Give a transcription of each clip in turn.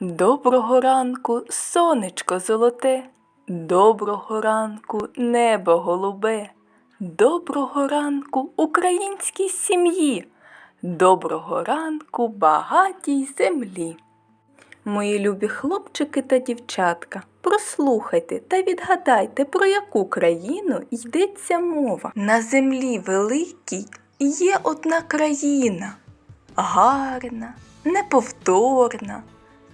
Доброго ранку, сонечко золоте, доброго ранку, небо голубе, доброго ранку українській сім'ї, доброго ранку багатій землі. Мої любі хлопчики та дівчатка, прослухайте та відгадайте, про яку країну йдеться мова. На землі великій є одна країна, гарна, неповторна,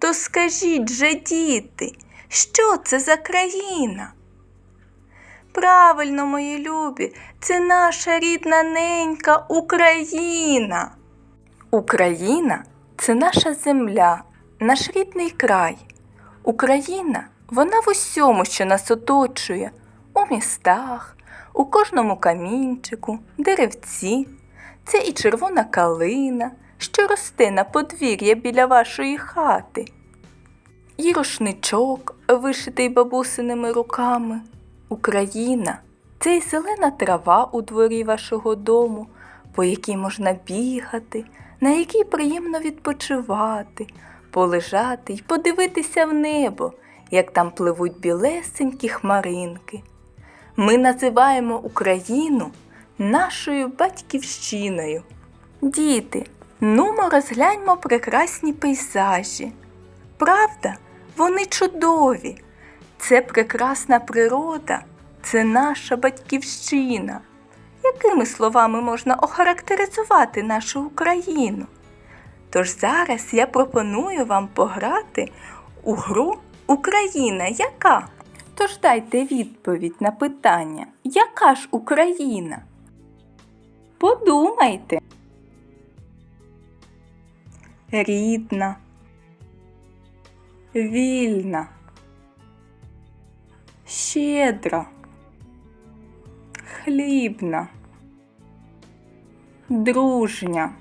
То скажіть же, діти, що це за країна? Правильно, мої любі, це наша рідна ненька Україна. Україна це наша земля, наш рідний край. Україна вона в усьому, що нас оточує, у містах, у кожному камінчику, деревці. Це і червона калина, що росте на подвір'я біля вашої хати, і рушничок, вишитий бабусиними руками. Україна це й зелена трава у дворі вашого дому, по якій можна бігати, на якій приємно відпочивати, полежати й подивитися в небо, як там пливуть білесенькі хмаринки. Ми називаємо Україну нашою батьківщиною. Діти, нумо розгляньмо прекрасні пейзажі. Правда, вони чудові. Це прекрасна природа, це наша батьківщина. Якими словами можна охарактеризувати нашу Україну? Тож зараз я пропоную вам пограти у гру Україна яка? Тож дайте відповідь на питання, яка ж Україна? Подумайте. Рідна, вільна, щедра, хлібна, дружня,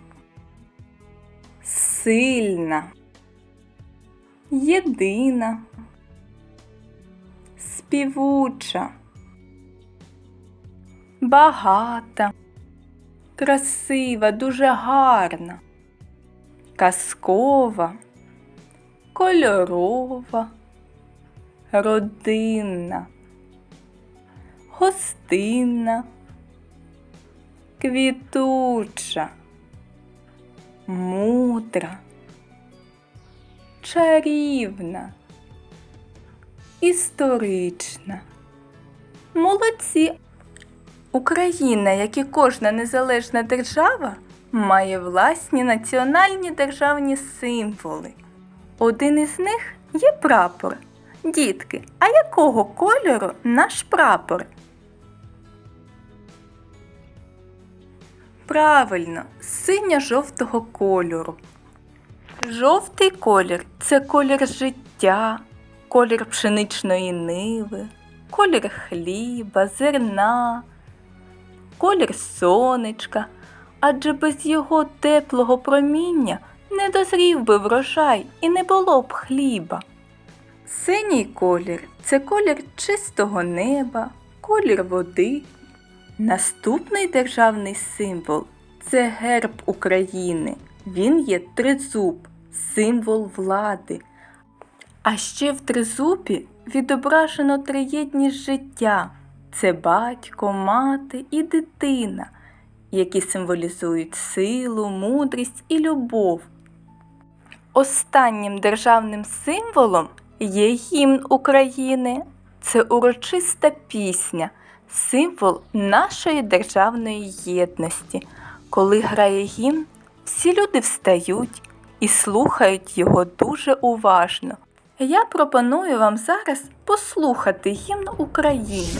сильна, єдина, співуча, багата, красива, дуже гарна, казкова, кольорова, родинна, гостинна, квітуча, мудра, чарівна, історична. Молодці! Україна, як і кожна незалежна держава, має власні національні державні символи. Один із них є прапор. Дітки, а якого кольору наш прапор? Правильно, синьо-жовтого кольору. Жовтий колір це колір життя, колір пшеничної ниви, колір хліба, зерна, колір сонечка, адже без його теплого проміння не дозрів би врожай і не було б хліба. Синій колір це колір чистого неба, колір води. Наступний державний символ це герб України. Він є тризуб, символ влади. А ще в тризубі відображено триєдність життя це батько, мати і дитина, які символізують силу, мудрість і любов. Останнім державним символом є гімн України. Це урочиста пісня, символ нашої державної єдності. Коли грає гімн, всі люди встають і слухають його дуже уважно. Я пропоную вам зараз послухати гімн України.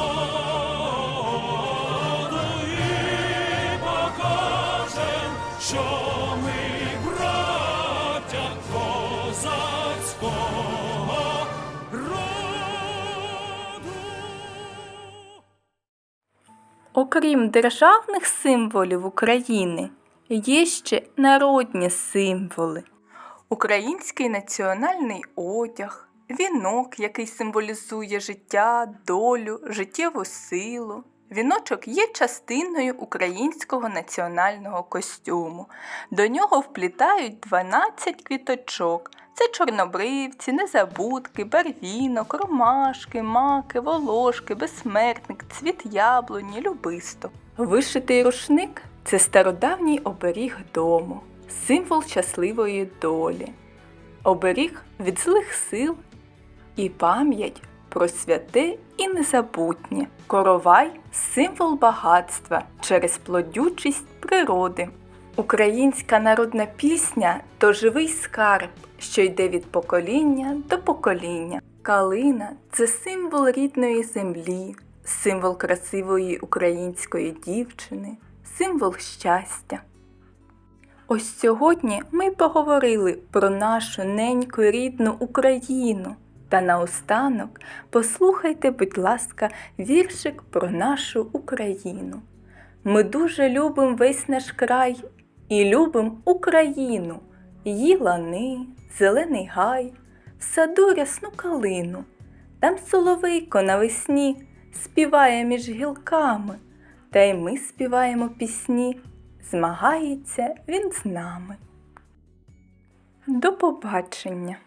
Окрім державних символів України, є ще народні символи. Український національний одяг, вінок, який символізує життя, долю, життєву силу. Віночок є частиною українського національного костюму. До нього вплітають 12 квіточок. Це чорнобривці, незабудки, барвінок, ромашки, маки, волошки, безсмертник, цвіт яблуні, любисток. Вишитий рушник це стародавній оберіг дому, символ щасливої долі, оберіг від злих сил і пам'ять про святе і незабутнє. Коровай символ багатства через плодючість природи. Українська народна пісня то живий скарб, що йде від покоління до покоління. Калина це символ рідної землі, символ красивої української дівчини, символ щастя. Ось сьогодні ми поговорили про нашу неньку рідну Україну. Та наостанок послухайте, будь ласка, віршик про нашу Україну. Ми дуже любим весь наш край і любим Україну, її лани, зелений гай, в саду рясну калину. Там соловейко навесні співає між гілками, та й ми співаємо пісні, змагається він з нами. До побачення!